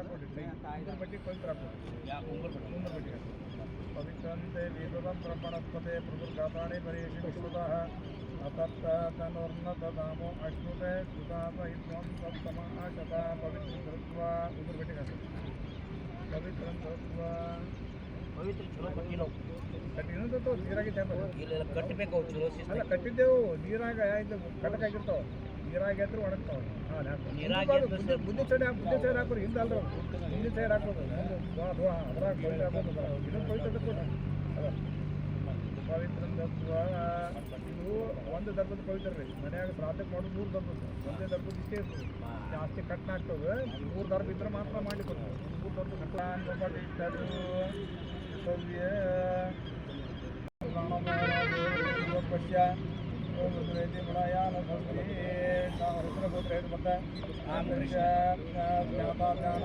ಹಾಕೊಡಿ ಉಂಗುರ ಬಟ್ಟಿ ಪವಿತ್ರ ಹಾಕೊಡಿ ಉಂಗುರ ಬಟ್ಟಿ ಪವಿತ್ರಂತೆ ವೇದಂ ಬ್ರಹ್ಮಣಸ್ಪತೆ ಪ್ರಭುರ್ಗಾತಾಣಿ ಪರೇಶಿ ವಿಶ್ವತಃ ಅತತ್ತ ತನುರ್ನತ ದಾಮೋ ಅಶ್ನುತೆ ಸುತಾಪ ಇತ್ವಂ ಸಪ್ತಮ ಆಶತ ಪವಿತ್ರ ಧೃತ್ವ ಉಂಗುರ ಬಟ್ಟಿ ಹಾಕಿ ಪವಿತ್ರಂ ಧೃತ್ವ ಪವಿತ್ರ ಚಲೋ ಕಟ್ಟಿಲ್ಲ ಕಟ್ಟಿನಂತೂ ನೀರಾಗಿ ಟೈಮ್ ಇಲ್ಲ ಕಟ್ಟಬೇಕು ಅವು ಚಲೋ ಶಿಸ್ತು ಅಲ್ಲ ಕಟ್ಟಿದ್ದೆವು ನೀರಾಗ ಇದು ಕಟಕಾಗಿರ್ತಾವ ನೀರಾಗ ಹತ್ರ ಒಣಗ್ತಾವೆ ಮುಂದೆ ಸೈಡ್ ಮುಂದೆ ಸೈಡ್ ಹಾಕೋರಿ ಹಿಂದೆ ಅಲ್ರ. ಮುಂದೆ ಸೈಡ್ ಹಾಕೋದು ಅದ್ರಾಗ ಪವಿತ್ರ ಹಾಕೋದು ಇದನ್ನು ಪವಿತ್ರ ಕೊಡ ಪವಿತ್ರ ಇದು ಒಂದು ದರ್ಬದ ಪವಿತ್ರ ರೀ. ಮನ್ಯಾಗ ಪ್ರಾರ್ಥನೆ ಮಾಡೋದು ಮೂರು ದರ್ಬದ. ಒಂದೇ ದರ್ಬದ ಇಷ್ಟೇ ಇರ್ತದೆ. ಜಾಸ್ತಿ ಕಟ್ ಆಗ್ತದೆ ಮೂರು ದರ್ಬ ಇದ್ರೆ ಮಾತ್ರ ಮಾಡ್ಲಿಕ್ಕೆ ಬರ್ತದೆ ಮೂರು ದರ್ಬ ಕಟ್ಟ ಪಶ್ಯ ಓಂ ರುದ್ರೇತಿ ಮಲಯಾನ ಸಂಸ್ಕೃತಿ ರುದ್ರಗೋತ್ರ ಹೇಳಿ ಮತ್ತೆ ಆಮೃಷ ಜ್ಞಾತ ಜ್ಞಾನ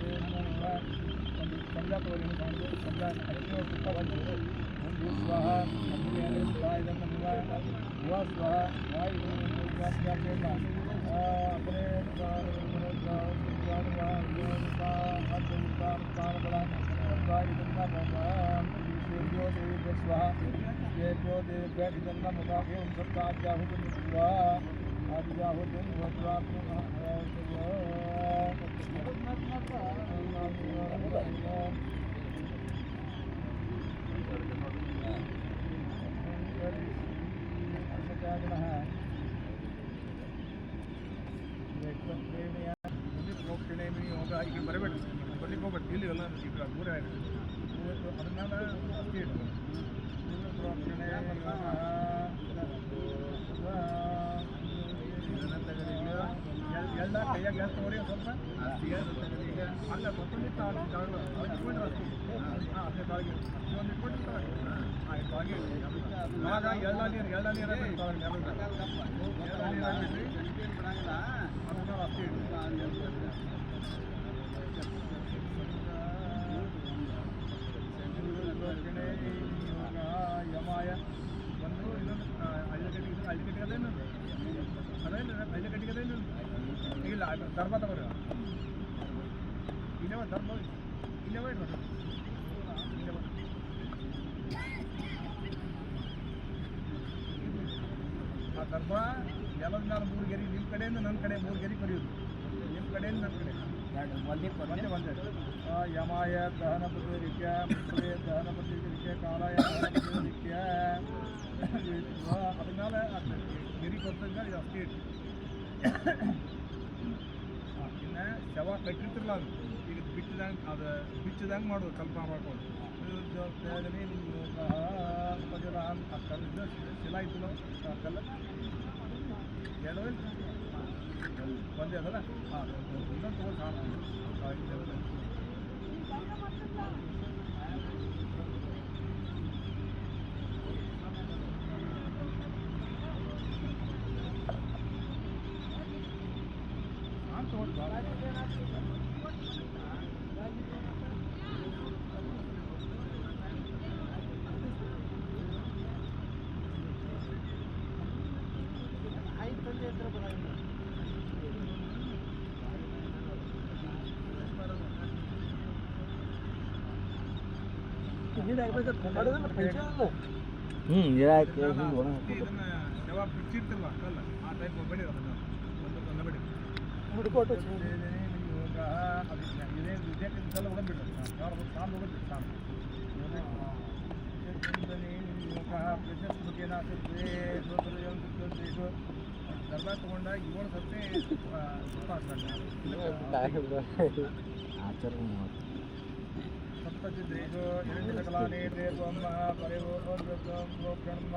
स्वाहा आदि जाहो दिन भगवान ಈಗ ಬರಬೇಡ ಬರ್ಲಿಕ್ಕೆ ಹೋಗ್ಬೇಡಿ ಇಲ್ಲಿ ಎಲ್ಲ ಈಗ ಮೂರೇ ಅದನ್ನೆಲ್ಲ ಅಷ್ಟೇ ಇಟ್ಟು ಎಲ್ಲ ಕೈಯಾಗ ಗ್ಯಾಸ್ ತಗೋರಿ ಸ್ವಲ್ಪ ಈಗ ಅಲ್ಲ ಕೊತ್ತಂಬರಿ ಇಟ್ಕೊಂಡು ಅಷ್ಟು ಹಾಂ ಅದೇ ತಾಳಿಗೆ ಒಂದು ಇಟ್ಕೊಂಡು ಆಯ್ತು ಹಾಗೆ ಆಗ ಎಲ್ಲ ನೀರು ಎಲ್ಲ ನೀರು ಎಲ್ಲ ನೀರು ಹಾಕ್ಬಿಟ್ರಿ ಅದನ್ನ ಅಷ್ಟೇ ಇಟ್ಟು ಯಮಾಯ ಒಂದು ಇನ್ನೊಂದು ಹಳ್ಳಿಗಟ್ಟಿಗೆ ಹಳ್ಳಿಗಟ್ಟಿಗೆ ಅದೇನು ಅದೇನು ಹಳ್ಳಿಗಟ್ಟಿಗೆ ಅದೇನು ಇಲ್ಲ ಅದು ಧರ್ಮ ತಗೋರಿ ಇಲ್ಲವ ಧರ್ಮ ಇಲ್ಲವ ಇಡ್ಬೇಕು ಇಲ್ಲವ ಆ ಧರ್ಮ ಎಲ್ಲದ ಮೇಲೆ ಮೂರು ಗೆರಿ ನಿಮ್ಮ ಕಡೆಯಿಂದ ನನ್ನ ಕಡೆ ಮೂರು ಗೆರಿ ಕರೆಯೋದು ನಿಮ್ಮ ಕಡೆಯಿಂದ ನನ್ನ ಕಡೆ ಒಂದೇ ಒಂದೇ ಒಂದೇ ಆ, ಯಮಾಯ ದಹನ ಪ್ರತಿರಿಕ್ಯ ಮೃತ್ಯುವೆ ದಹನ ಪ್ರತಿರಿಕ್ಯ ಕಾಲಾಯ ದಹನ ಪ್ರತಿರಿಕ್ಯ ಅದನ್ನಾಲ ಗಿರಿ ಕೊಡ್ತಂಗ ಇದು ಅಷ್ಟೇ ಇಟ್ಟು ಇನ್ನು ಶವ ಕಟ್ಟಿರ್ತಿರಲ್ಲ ಅದು. ಈಗ ಬಿಟ್ಟಿದಂಗೆ ಅದು, ಬಿಚ್ಚಿದಂಗೆ ಮಾಡೋದು ಕಲ್ಪನೆ ಮಾಡ್ಕೊಂಡು. ಆ ಕಲ್ಲು ಶಿಲಾ ಇತ್ತು ಆ ಕಲ್ಲು ಎರಡು ಒಂದೇ ಅದಲ್ಲ? ಹಾಂ ಇನ್ನೊಂದು ಹ್ಮ್ ಇರಾಕೆ ಹಿಂಗೆ ಶವ ಬಿಚ್ಚಿರ್ತಲ್ವ ಆ ಟೈಪ್ ಬಡಿ ಒಂದು ಕನ್ನ ಬಡಿ ಹುಡುಕೋಟು ಯೋಗ ಇದೇ ವಿದ್ಯಾರ್ಥಿ ಹೋಗ್ಬಿಟ್ಟು ಸಾಲು ಸಾಲು ಹೋಗ್ಬಿಟ್ಟು ಸಾಲು ದರ್ಬಾರ್ ತಗೊಂಡಾಗ ಏಳು ಸತಿ ಆಚಾರ ಸಪ್ತಚಿದ್ರೇಶು ಹಿರಣ್ಯಕಲಾನೇ ದೇವಂ ಪರಿವೋದ್ರತಂ ಲೋಕರ್ಮ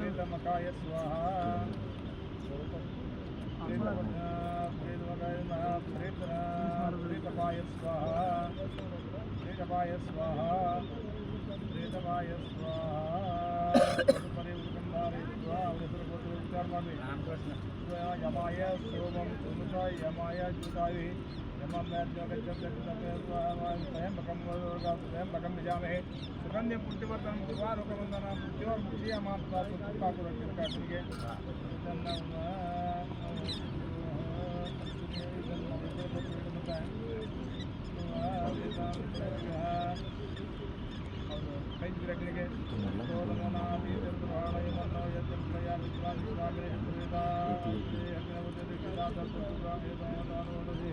ప్రేతమకాయ స్వాహ. ప్రేతమకాయ ప్రేతన ప్రేతపాయ స్వాహ. ప్రేతపాయ స్వాహ. ప్రేతపాయ స్వాహ. యమాయ स्वयंभकम निजामहे सुगंध्य पुष्टिवर्धन सुभारोगवंदना मृत्योर मुक्षीयमात्मा पुष्पाकुरक्षिकाक्षिके கைத்திரக்கிரிகே சோதமனாபீதர்புராணய மன்னோ யத்தம்பிரயா விஸ்வாமி சுவாமிரே ஹரிதா ஹரிதா தத்துவாமி தானோடதே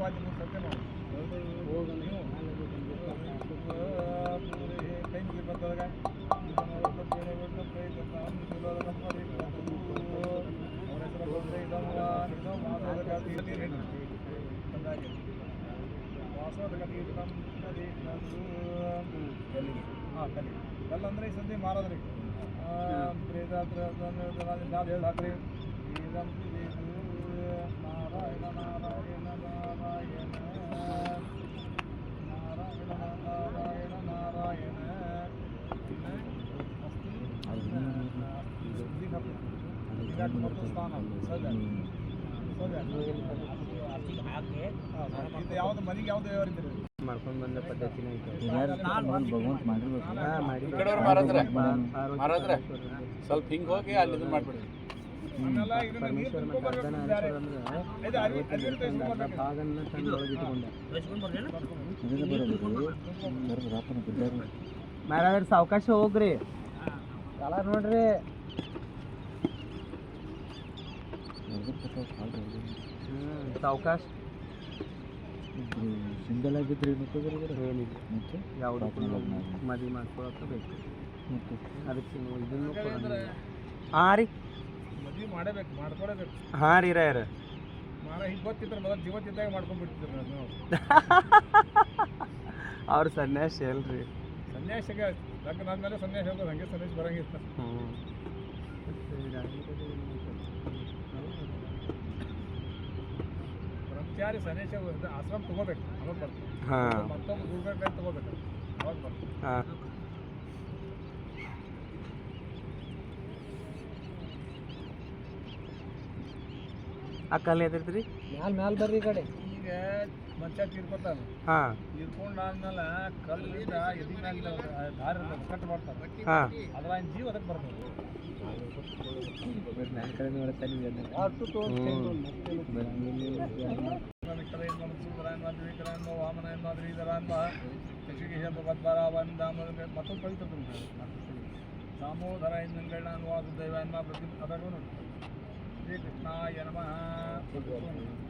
ಮೂರು ಸತ್ಯ ಮಾಡಿ. ಕೈ ಮುಗಿ ಬಂದಾಗ ಹಾಂ ಕಲಿ ಕಲ್ಲ ಅಂದ್ರೆ ಈ ಸಂಧಿ ಮಾರೋದ್ರಿ. ಪ್ರೇತಾತ್ರ ನಾವು ಹೇಳಿ ಈ ಇದು ಇದು ಯಾವ್ದು ಮನೆಗೆ ಯಾವ್ದು ವ್ಯವಹಾರ ಮಾಡ್ಕೊಂಡು ಬಂದ ಪದ್ಧತಿನ ಸ್ವಲ್ಪ ಹಿಂಗೆ ಹೋಗಿ ಅಲ್ಲಿ ಇದು ಮಾಡ್ಬಿಡ್ರಿ. ಪರಮೇಶ್ವರ ತುಂಬ್ಕೊಂಡ್ ಮತ್ತೆ ಬರ್ಬೇಕು ಅರ್ಧನಾರೀಶ್ವರ ಬ್ಯಾರೆ. ಅಂದ್ರೆ ಇದು ಅರಿ- ಅರಿವಿನ ಕೈ ಒಂದು ಅರ್ಧ ತುಂಬ್ಕೊಂಡ್ ಭಾಗನ್ನ ತಂದು ಒಳಗೆ ಇಟ್ಕೊಂಡ ಇದನ್ನ ಬರೋದು ಬರೋದು ರಾಪನ ಬಿದ್ದಾರು ಮಾರಾದ್ರೆ ಸಾವಕಾಶ ಹೋಗ್ರಿ ಎಲ್ಲ ನೋಡ್ರಿ ಸಾವಕಾಶ? ಸಿಂಗಲ್ ಆಗಿದ್ರೆ ಏನು ಏನಿಲ್ಲ ಮತ್ತೆ? ಯಾವುದು. ಮದುವೆ ಮಾಡ್ಕೊಳಕ್ಕೆ ಬೇಕು. ಮತ್ತೆ? ಅದಕ್ಕೆ ನೀವು ಇದನ್ನು ಹಾಂ ರೀ. ಮದ್ವೆ ಮಾಡಬೇಕು ಮಾಡ್ಕೊಳ್ಬೇಕು. ಹಾಂ ರೀ ಮಾಡ್ಕೊಂಡ್ಬಿಡ್ತಿದ್ರು ನಾವು ಅವ್ರ ಸನ್ಯಾಸಿ ಅಲ್ರಿ. ಸನ್ಯಾಸಿಗೆ ಲಗ್ನ ಆದ್ಮೇಲೆ ಸನ್ಯಾಸ ಹೋಗೋದು ಹಂಗೆ ಸನ್ಯಾಸ ಬರಂಗಿಲ್ಲ. ಹ್ಞೂ ಬ್ರಹ್ಮಚಾರಿ ಸನೇಶ ಆಶ್ರಮ ತಗೋಬೇಕು. ಅವಾಗ ಬರ್ತದೆ ಹಾಂ. ಮತ್ತೊಬ್ಬ ಗುರುಗಳ ಕೈ ತಗೋಬೇಕು. ಅವಾಗ ಬರ್ತದೆ ಹಾಂ. ಆ ಕಲ್ಲು ಮ್ಯಾಲ ಮ್ಯಾಲ ಬರ್ರಿ ಈ ಕಡೆ. ಒಳಗೆ ಮನುಷ್ಯ ತೀರ್ಕೊತಾನೆ. ಹಾಂ. ತೀರ್ಕೊಂಡಾದ್ಮೇಲೆ ಕಲ್ಲಿಂದ ಎದಿ ಮೇಲೆ ದಾರಿ ಕಟ್ ಮಾಡ್ತಾರೆ. ಹಾಂ. ಅದ್ರ ಜೀವ ಅದಕ್ಕೆ ಬರ್ತದೆ. ವಾಮನ ಎಂಬ ಶ್ರೀಧರ ಎಂಬ ಶಶಿಕೇಶ ಪದ್ಮರಾವಂದ ಮತ್ತೊಂದು ಪವಿತ್ರ ದಾಮೋದರ ಎಂದಂಗಳ ವಾಸುದೇವ ಎಂಬ ಪ್ರತಿ ಅದನ್ನು ನೋಡಿ. ಶ್ರೀ ಕೃಷ್ಣಾಯ ನಮಃ.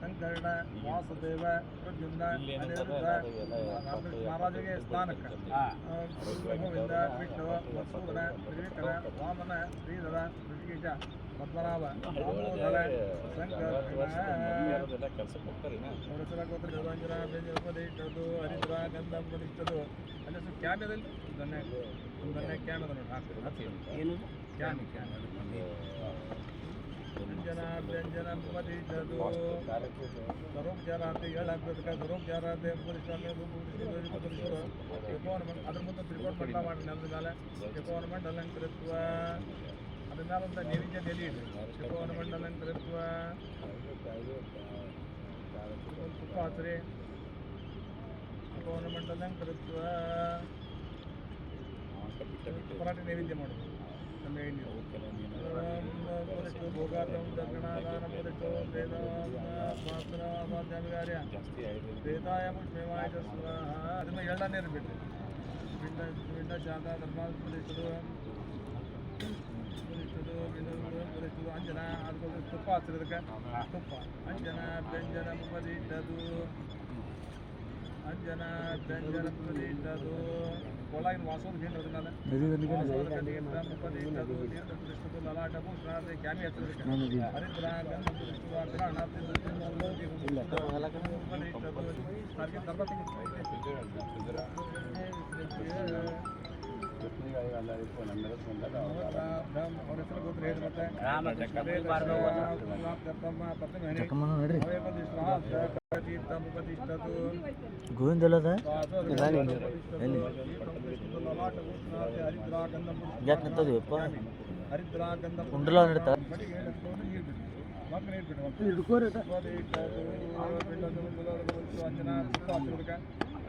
ಸಂಕರಣ ವಾಸುದೇವ ಪ್ರದ್ಯುಮ್ನ ಅನಿರುದ್ಧ ಮಹಾರಾಜಗೆ ಸ್ಥಾನಕ್ಕೆ. ಗೋವಿಂದ ವಿಷ್ಣು ಮತ್ಸೂದನ ತ್ರಿವಿಕ್ರ ವಾಮನ ಶ್ರೀಧರ ಋಷಿಕೇಶ ಪದ್ಮನಾಭ ರಾಮೋದರ ಶಂಕರ ಗೋತ್ರ ಬೇಜಪದೇಶದು ಹರಿದ್ರ ಗಂಧ ಪ್ರತಿಷ್ಠದು ಅಲ್ಲಿ ಸ್ವಲ್ಪ ಕ್ಯಾಮ್ಯದಲ್ಲಿ ಒಂದನ್ನೇ ಒಂದನ್ನೇ ಕ್ಯಾಮ್ಯದ ನೋಡಿ ಹಾಕ್ತಾರೆ ಏನು? ಕ್ಯಾಮ್ ಕ್ಯಾಮ್ ವ್ಯಂಜನ ವ್ಯಂಜನ ಪ್ರತಿಷ್ಠದು ಸರೋಪಚಾರ ಅಂತ ಹೇಳಾಕ್ಬೇಕು ಸರೋಪಚಾರ ಅಂತ ತ್ರಿಕೋನ ಅದ್ರ ಮುಂದೆ ತ್ರಿಕೋನ ಮಂಡಲ ಮಾಡಿ ನೆಲದ ಮೇಲೆ ತ್ರಿಕೋನ ಮಂಡಲ ಅಲಂಕೃತ್ವ ಅದ್ರ ಮೇಲೆ ಒಂದು ನೈವೇದ್ಯ ನೆಲೆ ಇದೆ ತ್ರಿಕೋನ ಮಂಡಲ ಅಲಂಕೃತ್ವ ಒಂದು ತುಪ್ಪ ಹಚ್ರಿ ತ್ರಿಕೋನ ಮಂಡಲ ಅಲಂಕೃತ್ವ ಪರಾಟೆ ನೈವೇದ್ಯ ಮಾಡೋದು ನಮ್ಮ ಹೆಣ್ಣಿರು ಮುರಿಷ್ಟು ಭೋಗಾರ್ಥಂ ದರ್ಗಣಾದಾನ ಮುರಿಷ್ಟು ವೇದ ಶಾಸ್ತ್ರ ಕಾರ್ಯ ವೇದಾಯ ಪುಷ್ಪೇವಾಯ ಚ ಸ್ವಾಹ ಅದನ್ನ ಎಳ್ಳನೇ ಇರಬೇಕು ಪಿಂಡ ಪಿಂಡ ಶಾಖ ಧರ್ಮ ಮುರಿಸುದು ಮುರಿಸುದು ಬಿಂದು ಮುರಿಸುದು ಅಂಜನ ಅದಕ್ಕೆ ತುಪ್ಪ ಹಚ್ಚಿರೋದಕ್ಕೆ ತುಪ್ಪ ಅಂಜನ ವ್ಯಂಜನ ಮುಪದಿಟ್ಟದು ಅಂಜನ ವ್ಯಂಜನ ಮುಪದಿಟ್ಟದು ಒಳಗಿನ ವಾಸೋದು ಏನು ಅದನ್ನೆಲ್ಲ ಚಕಮನ ನೋಡ್ರಿ ಪ್ರತಿಷ್ಠತು ಗೋವಿಂದ ಅಲ್ಲದ ಎಲ್ಲಿ ಯಾಕೆ ನಿಂತದಿವಪ್ಪ ಕುಂಡಲ ನಡೀತಾ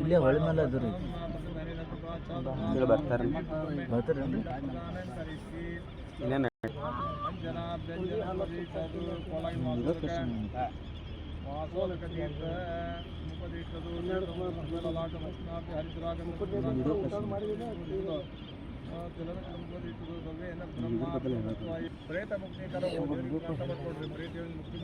ಇಲ್ಲೇ ಹೊಳೆ ಮೇಲೆ ಅದು ರೀ ಇಲ್ಲಿ. ಬರ್ತಾರೆ ಬರ್ತಾರೇನ್ರಿ ಇನ್ನೇನು ಪ್ರೇತ ಮುಕ್ತಿ ಪ್ರೇತ ಮುಕ್ತಿ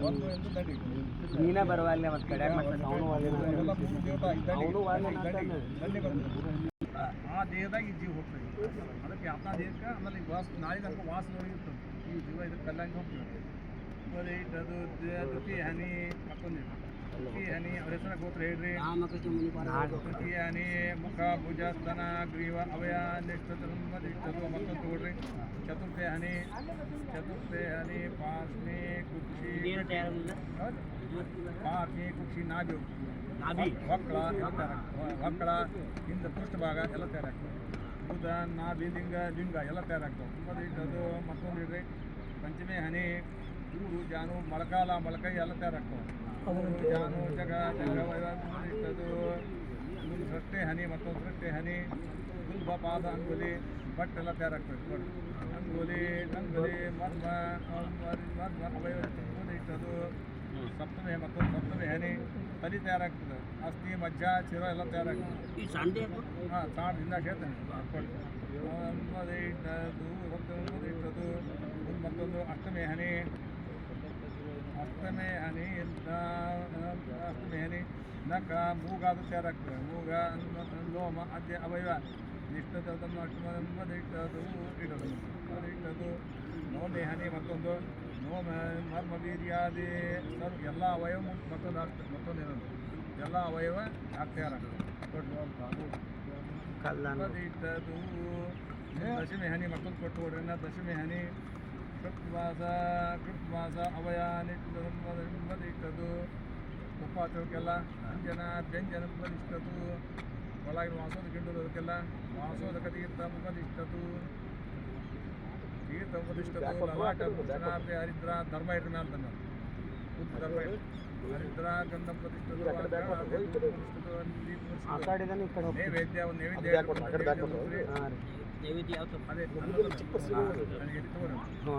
ಒಂದು ಎಂದು ದಂಡಿ ನೀನೇ ಬರವಲ್ಲ ಮತ್ತೆ ಕಡೆ ಅವನು ಎಲ್ಲ ಆ ದೇಹದಾಗ ಈ ಜೀವ ಹೋಗ್ತದೆ. ಅದಕ್ಕೆ ಅಪ್ಪ ದೇಹಕ್ಕೆ ಆಮೇಲೆ ಈ ವಾಸ, ನಾಳೆ ತನಕ ವಾಸ ಇರ್ತದೆ ಈ ಜೀವ ಇದಕ್ಕೆ ಕಲ್ಲಂಗೆ ಹೋಗ್ತದೆ ಆಮೇಲೆ ಇಟ್ಟದು ದ್ವಿತೀಯ ಹನಿ, ಮತ್ತೊಂದು ದ್ವಿತೀಯ ಹನಿ ಅವ್ರ ಹೆಸರ ಗೋತ್ರ ಹೇಳ್ರಿ ದ್ವಿತೀಯ ಹನಿ ಮುಖ ಭುಜ ಸ್ತನ ಗ್ರೀವ ಅವಯ ನಿಷ್ಠದು ಮತ್ತೊಂದು ತಗೊಳ್ರಿ ಚತುರ್ಥಿ ಹನಿ ಚತುರ್ಥಿ ಹನಿ ಪಾಸ್ನೆ ಕುಕ್ಷಿ ಹೌದು? ಪಾಸ್ನೆ ಕುಕ್ಷಿ ನಾಭಿ ನಾಭಿ. ಹೊಕ್ಕಳ ಎಲ್ಲ ತಯಾರಾಗ್ತದೆ ಹೊಕ್ಕಳ ಹಿಂದೆ ಪೃಷ್ಠಭಾಗ ಎಲ್ಲ ತಯಾರಾಗ್ತದೆ ಬುಧ ನಾಭಿ ಲಿಂಗ ಲಿಂಗ ಎಲ್ಲ ತಯಾರಾಗ್ತವೆ ಅದು ಇಟ್ಟದು ಮತ್ತೊಂದು ಇಡ್ರಿ ಪಂಚಮಿ ಹನಿ ದೂರು ಜಾನು ಮೊಳಕಾಲ ಮೊಳಕೈ ಎಲ್ಲ ತಯಾರಾಗ್ತವೆ. ಜಾನು ಜಗ ಜಗ ಒಂದು ಸೃಷ್ಟಿ ಹನಿ ಮತ್ತೊಂದು ಸೃಷ್ಟಿ ಹನಿ ಗುಲ್ಬ ಪಾದ ಅಂಗುಲಿ ಬಟ್ ಎಲ್ಲ ತಯಾರಾಗ್ತದೆ ಬಟ್ ಅಂಗುಲಿ ಅಂಗುಲಿ ಮರ್ಮ ಮರ್ಮ ಅವಯವ ಇಟ್ಟದು ಸಪ್ತಮಿ ಮತ್ತೊಂದು ಸಪ್ತಮಿ ಹನಿ ತಲೆ ತಯಾರಾಗ್ತದೆ. ಅಸ್ಥಿ ಮಜ್ಜ ಚಿರ ಎಲ್ಲ ತಯಾರಾಗ್ತದೆ. ಈ ಸಂಡೆ ಹಾಂ ತಾಡ್ದಿಂದ ಹೇಳ್ತೇನೆ ಇಟ್ಟದು ಇಟ್ಟದು ಒಂದು ಮತ್ತೊಂದು ಅಷ್ಟಮಿ ಹನಿ ಅಷ್ಟಮಿ ಹನಿ ಅಷ್ಟಮಿ ಹನಿ ನಕ ಮೂಗಾದ ತಯಾರಾಗ್ತದೆ ಮೂಗ ಅನ್ನ- ಲೋಮ ಅದೇ ಅವಯವ. ನಿಷ್ಠದ ಅದನ್ನು ಅಷ್ಟಮ ಒಂಬದು ಇಟ್ಟದು ಇಡೋದು ಅದು ಇಟ್ಟದು. ನೋಮೆ ಹನಿ ಮತ್ತೊಂದು. ನೋಮ ಮರ್ಮ ವೀರ್ಯಾದಿ ಸರ್ ಎಲ್ಲ ಅವಯವ ಮತ್ತೊಂದು ಆಗ್ತದೆ ಮತ್ತೊಂದು ಏನದು ಎಲ್ಲ ಅವಯವ ಆಗ್ತಯಾರಾಗ್ತದೆ ದೊಡ್ಡ ಇಟ್ಟದು. ದಶಮಿ ಹನಿ ಮತ್ತೊಂದು ಕೊಟ್ಟು ಕೊಡ್ರಿ ನಾ ದಶಮಿ ಹನಿ. ಕೃತ್ವಾಸ ಕೃತ್ವಾಸ ಅವಯಾನಿಟ್ಟದು ಇಟ್ಟದು ಉಪಾಚಕ್ಕೆಲ್ಲ ಅಂಜನ ವ್ಯಂಜನ ಇಷ್ಟದು ಒಳಗಿನ ವಾಸೋದ ಗಿಂಡದಕ್ಕೆಲ್ಲ ವಾಸೋದಕ ತೀರ್ಥ ಮುಖದಿಷ್ಟದು ತೀರ್ಥ ಮುಖದಿಷ್ಟದು ಲಲಾಟ ಭೂಷಣಾರ್ಥ ಹರಿದ್ರ ಧರ್ಮ ಇಟ್ಟ ಮ್ಯಾಲ ತಂದ ಬುದ್ಧ ಧರ್ಮ ಹರಿದ್ರ ಗಂಧ ಪ್ರತಿಷ್ಠದು ಹೋಗ್ತೀನಿ. ನೈವೇದ್ಯ ಒಂದು ನೈವೇದ್ಯ ನೈವೇದ್ಯ ಮುಗ್ಸ್ರಿ. ಹಾಂ ರೀ ನೈವೇದ್ಯ ಯಾವ್ದು ಅದೇ ಅನ್ನೋದನ್ನ ನನಗೆ ಎಲ್ಲಿ ತಗೋರಿ ಹ್ಞೂ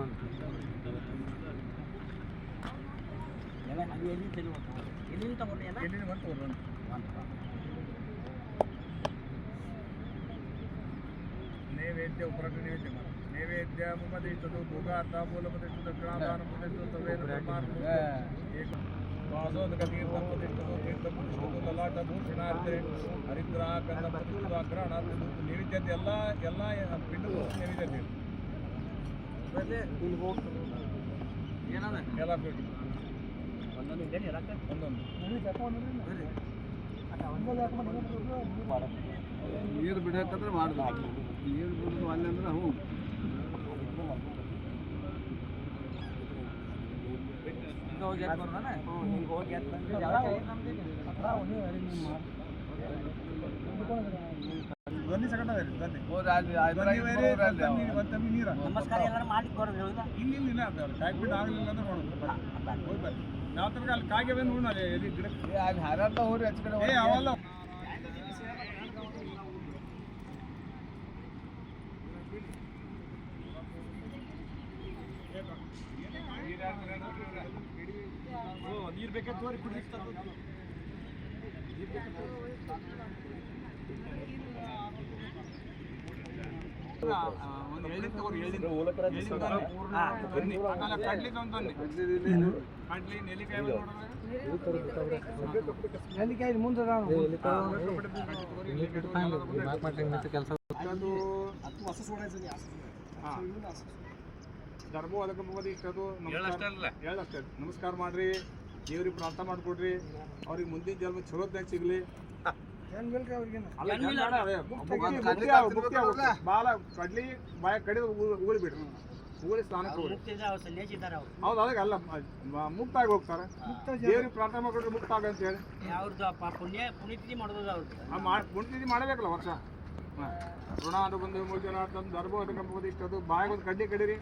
ಎಲ್ಲ ಅದು ಎಲ್ಲಿ ತಗೊಂಡು ಎಲ್ಲಿಂದ ತಗೊಂಡೆ ಎಲ್ಲ ಎಲ್ಲಿಂದ ಬಂತು ಅವ್ರು? ನೈವೇದ್ಯ ಉಪರಟ ನೈವೇದ್ಯ ಮಾಡ ನೈವೇದ್ಯ ಮುಮದಿಷ್ಟದು ಭೋಗಾರ್ಥ ಮೂಲಮದಿಷ್ಟು ದಕ್ಷಿಣಾದಾನ ಮುದಿಷ್ಟು ತವೇನ ಬ್ರಹ್ಮಾರ್ಥ ಏಕ ವಾಸೋದಕ ತೀರ್ಥ ಪ್ರತಿಷ್ಠದು ತೀರ್ಥ ಪ್ರತಿಷ್ಠದು ಲಲಾಟ ಭೂಷಣಾರ್ಥ ಹರಿದ್ರ ಗಂಧ ಪ್ರತಿಷ್ಠದ ಅಗ್ರಹಣ ನೈವೇದ್ಯದ ಎಲ್ಲ ಎಲ್ಲ ಪಿಂಡ ನೈವೇದ್ಯ ಇಲ್ಲಿ ಹೋಗಿ ಏನದ ಎಲ್ಲ ಬೇಕು ಒಂದೊಂದು ಇದೆ ಇರಕ್ಕೆ ಒಂದೊಂದು ನೀರು ಬಿಡಬೇಕಂದ್ರೆ ಮಾಡ್ಬೇಕು ನೀರು ಬಿಡೋದು ಅಲ್ಲಿ ಅಂದ್ರೆ ಹಿಂಗೆ ಧ್ವನಿ ಹೋಗಿ ಧ್ವನಿ ಸೆಕೆಂಡ್ ಧ್ವನಿ ಧ್ವನಿ ನೀರ ನಮಸ್ಕಾರ ಎಲ್ಲರೂ ಮಾಡ್ಲಿಕ್ಕೆ ಬರೋದು ಇಲ್ಲಿ ಇಲ್ಲ ಕಾಯ್ಬಿಟ್ಟು ಆಗಲಿಲ್ಲ ಅಂದ್ರೆ ನೋಡೋದು ಯಾವ ತನಕ ಅಲ್ಲಿ ಕಾಗೆ ನೋಡ ಎಲ್ಲಿ ಗಿಡಕ್ಕೆ ಅಲ್ಲಿ ಹಾರಾಡ್ತಾ ಹೋಗ್ರಿ ಕಡೆ ಅವಲ್ಲ ನೀರು ಬೇಕಾದ್ರೆ ತೋರಿ ಕುಡಿ ಒಂದು ಎಳ್ಳಿನ ತಗೋರಿ ಎಳ್ಳಿನ ಎಳ್ಳಿನ ಬನ್ನಿ ಆಮೇಲೆ ಕಡ್ಲಿದ್ದು ಒಂದು ಬನ್ನಿ ಕಡ್ಲಿ ನೆಲ್ಲಿಕಾಯಿ ನೋಡ್ರಿ ನೆಲ್ಲಿಕಾಯಿ ಮುಂದೆ ಅದಾವ ಅದು ಧರ್ಮ ಅದಕ್ಕೆ ಇಷ್ಟದು ನಮಸ್ಕಾರ ಮಾಡ್ರಿ. ದೇವ್ರಿಗೆ ಪ್ರಾರ್ಥನೆ ಮಾಡ್ಕೊಡ್ರಿ. ಅವ್ರಿಗೆ ಮುಂದಿನ ಜನ್ಮ ಚಲೋತ್ನಾಗ ಸಿಗ್ಲಿ. ಬಾಲ ಕಡ್ಲಿ ಬಾಯ ಕಡಿದ ಉಗುಳಿ ಬಿಡ್ರಿ ಉಗುಳಿ ಸ್ನಾನ ಹೋಗ್ರಿ. ಹೌದು ಅದಕ್ಕೆ ಅಲ್ಲ ಮ- ಮುಕ್ತ ಆಗಿ ಹೋಗ್ತಾರೆ. ದೇವ್ರಿಗೆ ಪ್ರಾರ್ಥನೆ ಮಾಡ್ಕೊಡ್ರಿ ಮುಕ್ತ ಆಗ ಅಂತ ಹೇಳಿ. ಪುಣ್ಯ ಪುಣ್ಯತಿಥಿ ಮಾಡೋದು ಮಾಡಬೇಕಲ್ಲ ವರ್ಷ. ಹಾಂ. ಋಣ ಅದು ಬಂದು ಮೂರ್ಜನ ತಂದು ಧರ್ಮ ಅದು ಕಂಪದಿ ಇಷ್ಟದು ಬಾಯಿಗೆ ಒಂದು ಕಡ್ಡಿ ಕಡೀರಿ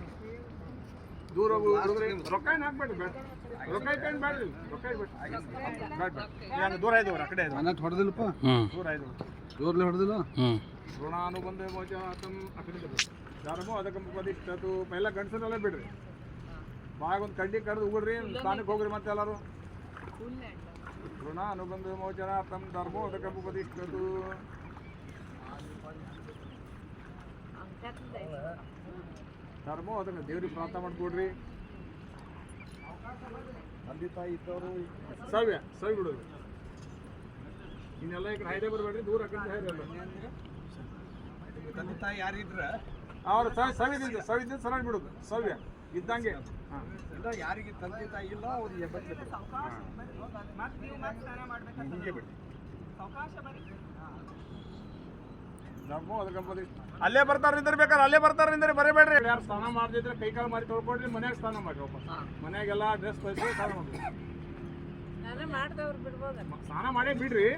ದೂರ ರೊಕ್ಕ ಏನು ಹಾಕ್ಬೇಡ್ರಿ ಬೇಡ. ದೂರ ಇದ್ದವ್ರು ಆ ಕಡೆ ಇದ್ದವ್ರು. ಅನ್ನಟ್ಟು ಹೊಡೆದಿಲ್ಲಪ್ಪ? ದೂರ ಇದ್ದವ್ರು ಜೋರ್ಲೆ ಹೊಡೆದಿಲ್ಲ. ಧರ್ಮ ಎಲ್ಲ ಗಂಡಸರೆಲ್ಲ ಬಿಡ್ರಿ. ಬಾಗೊಂದು ಒಂದು ಕಡ್ಡಿ ಕಡ್ದು ಉಗುಳ್ರಿ ಸ್ಥಾನಕ್ಕೆ ಹೋಗ್ರಿ ಮತ್ತೆ ಎಲ್ಲರೂ. ಋಣ ಅನುಬಂಧ ಮೋಚನ ತಮ್ಮ ಧರ್ಮ ಅದಕ್ಕೆ ಉಪದಿಷ್ಟದು ಧರ್ಮ ಅದಕ್ಕೆ ದೇವ್ರಿಗೆ ಪ್ರಾರ್ಥನೆ ಮಾಡ್ಕೊಡ್ರಿ. ತಂದೆ ತಾಯಿ ಇದ್ದವರು ಸವ್ಯ ಸವಿ ಬಿಡೋದು ಇನ್ನೆಲ್ಲ ಈಗ ಹೈದೇ ಬರಬೇಡ್ರಿ ದೂರ ತಂದೆ ತಾಯಿ ಯಾರಿದ್ರ ಅವ್ರ ಸವಿ ಸವಿದಿಂದ ಸವಿದಿಂದ ಸರಾಗಿ ಬಿಡೋದು ಸವ್ಯ ಇದ್ದಂಗೆ. ಹಾಂ. ಯಾರಿಗೆ ತಂದೆ ತಾಯಿ ಇಲ್ಲ ಅವ್ರು ಎಬ್ಬತ್ತೆ ಹಿಂಗೆ ಬಿಡಿ. ಅಲ್ಲೇ ಬರ್ತಾರ ನಿಂದ್ರಿ ಬೇಕಾದ್ರೆ ಅಲ್ಲೇ ಬರ್ತಾರ ನಿಂದ್ರಿ ಬರೀಬೇಡ್ರಿ. ಯಾರು ಸ್ನಾನ ಮಾಡಿದ್ರೆ ಕೈ ಕಾಲು ಮಾಡಿ ತೊಳ್ಕೊಡ್ರಿ ಮನ್ಯಾಗ ಸ್ನಾನ ಮಾಡ್ರಿ ಮನ್ಯಾಗೆಲ್ಲ ಡ್ರೆಸ್ ಕಳಿಸಿ ಸ್ನಾನ ಮಾಡ್ರಿ ಸ್ನಾನ ಮಾಡಿ ಸ್ನಾನ ಮಾಡೇ ಬಿಡ್ರಿ.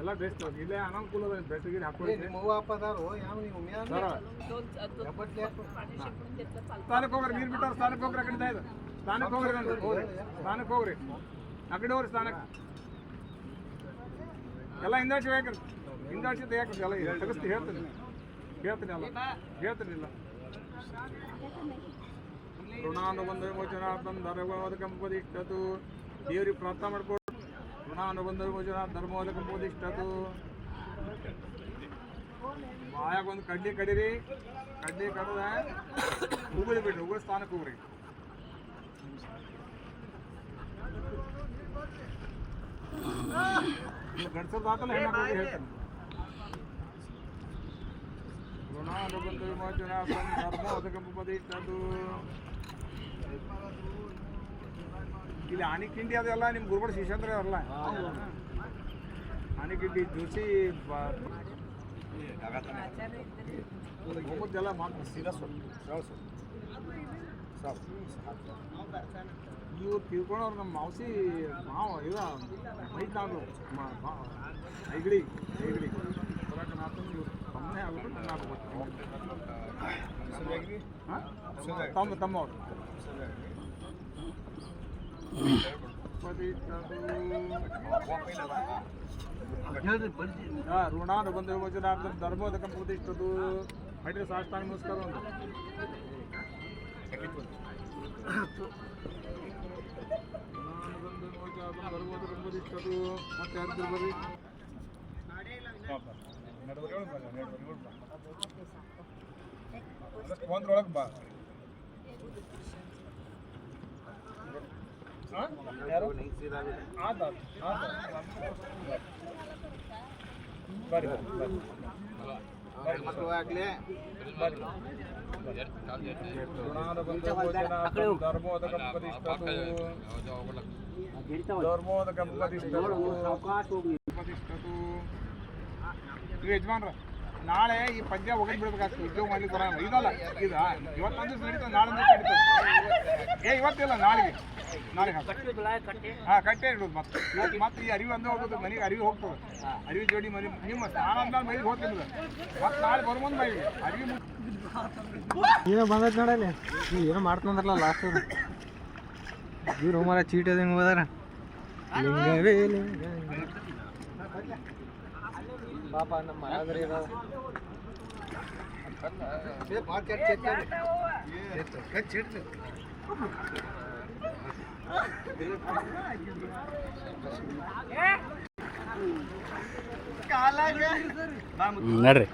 ಎಲ್ಲ ಡ್ರೆಸ್ ಇಲ್ಲೇ ಅನಾನುಕೂಲ ಅದ ಬೆಟ್ಟಗಿರಿ ಹಾಕೊಳ್ಳಿ ಸ್ಥಾನಕ್ಕೆ ಹೋಗ್ರಿ ನೀರು ಬಿಟ್ಟವ್ರು ಸ್ಥಾನಕ್ಕೆ ಹೋಗ್ರಿ ಅಕಡೆ ಕಡೆ ತಾಯ್ದು ಸ್ಥಾನಕ್ಕೆ ಹೋಗ್ರಿ ನಂದು ಹೋಗ್ರಿ. ಸ್ಥಾನಕ್ಕೆ ಹೋಗ್ರಿ. ಆ ಕಡೆ ಹೋಗ್ರಿ ಸ್ಥಾನಕ್ಕೆ ಎಲ್ಲ ಹಿಂದಾಡ್ಸಿ ಯಾಕ್ರಿ ಹಿಂದಾಡ್ಸಿ ಯಾಕೆ ಎಲ್ಲ ತೆಗಿಸ್ತಿ ಹೇಳ್ತೀನಿ. ಹೇಳ್ತೀನಿ ಅಲ್ಲ. ಹೇಳ್ತೀನಿ ಋಣಾನುಬಂಧ ಋಣಾನುಬಂಧ ವಿಮೋಚನಾರ್ಥಂ ಧರ್ಮೋದಕಂಪದಿಷ್ಟತು ದೇವ್ರಿಗೆ ಪ್ರಾರ್ಥನೆ ಮಾಡ್ಕೊಡು ಋಣಾನುಬಂಧ ವಿಮೋಚನ ಧರ್ಮೋದಕಂಪದಿಷ್ಟತು ಬಾಯಾಗ ಒಂದು ಕಡ್ಲಿ ಕಡೀರಿ. ಕಡ್ಲಿ ಕಡದ ಉಗುಳಿ ಬಿಡ್ರಿ, ಉಗುಳಿ ಸ್ಥಾನಕ್ಕೆ ಹೋಗ್ರಿ ಹೇಳ್ತೀನಿ ಹೆಣ್ಮಕ್ಳಿಗೆ ಹೇಳ್ತೇನೆ. ಋಣಾನುಬಂಧ ವಿಮೋಚನಾರ್ಥಂ ಧರ್ಮೋದಕಂಪದಿಷ್ಟತು ಇಲ್ಲಿ ಆನೆ ಕಿಂಡಿ ಅದೆಲ್ಲ ನಿಮ್ಮ ಗುರುಗಳು ಶಿಷ್ಯಂದ್ರ ಅಲ್ಲ. ಆನೆ ಕಿಂಡಿ ಜ್ಯೂಸಿ ಆಚಾರ ಇದ್ರಿ ಹೋಗೋದೆಲ್ಲ ಮಾತ್ರ ಸೀದಾ ಸ್ವಲ್ಪ ಇವ್ರು ತಿಳ್ಕೊಂಡವ್ರು ನಮ್ಮ ಮಾವಸಿ, ಮಾವ, ಇದ ಮೈದ್ನಾಡು ಐಗಡಿ ಐಗಡಿ. ಇವ್ರು ತಮ್ಮನೇ ಆಗ್ಬಿಟ್ಟು ನನ್ನ ಆಗ್ಬಿಟ್ಟು ತಮ್ಮ ತಮ್ಮ ಅವ್ರು ಋಣಾನು ಬಂದ ಯೋಜನಾರ್ಥ ಧರ್ಮೋದಕ ಪ್ರತಿಷ್ಠದು ಹೈಡ್ರಿ ಸಾಷ್ಟಾಂಗ ನಮಸ್ಕಾರ ಒಂದು ಧರ್ಮೋದಕ ಪ್ರತಿಷ್ಠದು ಮತ್ತೆ ಯಾರಿದ್ರು ಬರ್ರಿ ಒಂದ್ರೊಳಗೆ ಬಾ ಯಾರು ಆತ ಆತ ಬರ್ರಿ ಬರ್ರಿ ಯಜಮಾನ್ರ. ನಾಳೆ ಈ ಪದ್ಯ ಒಗದ್ ಬಿಡ್ಬೇಕಾಗ್ತದೆ. ಉದ್ಯೋಗ ಮಾಡ್ಲಿಕ್ಕೆ ಬರೋಣ ಇದಲ್ಲ ಇದ ಇವತ್ತೊಂದು ನಡೀತದೆ, ನಾಳೆ ನಡೀತದೆ. ಏ, ಇವತ್ತಿಲ್ಲ, ನಾಳೆಗೆ. ನಾಳೆ ಹಾಂ, ಕಟ್ಟೆ ಇಡೋದು ಮತ್ತೆ. ಇವತ್ತು ಮತ್ತೆ ಈ ಅರಿವು ಅಂದ್ರೆ ಹೋಗೋದು ಮನೆಗೆ ಅರಿವು ಹೋಗ್ತದೆ. ಅರಿವು ಜೋಡಿ ಮನೆ, ನಿಮ್ಮ ಸ್ನಾನ ಅಂದ್ಮೇಲೆ ಮನೆಗೆ ಹೋಗ್ತಿಲ್ಲ. ಮತ್ತೆ ನಾಳೆ ಬರ್ಬೋದು ಮನೆಗೆ ಅರಿವು ಏನೋ ಬಂದೈತೆ ನೋಡಲ್ಲಿ ಏನೋ ಮಾಡ್ತಂದ್ರಲ್ಲ ಲಾಸ್ಟ್ ಇವ್ರು ಮರ ಚೀಟಿ ಅದ ಹೋದಾರ? ಪಾಪ ನಮ್ಮ ಮರಾದ್ರಿ ಇರೋದು ನಡ್ರಿ.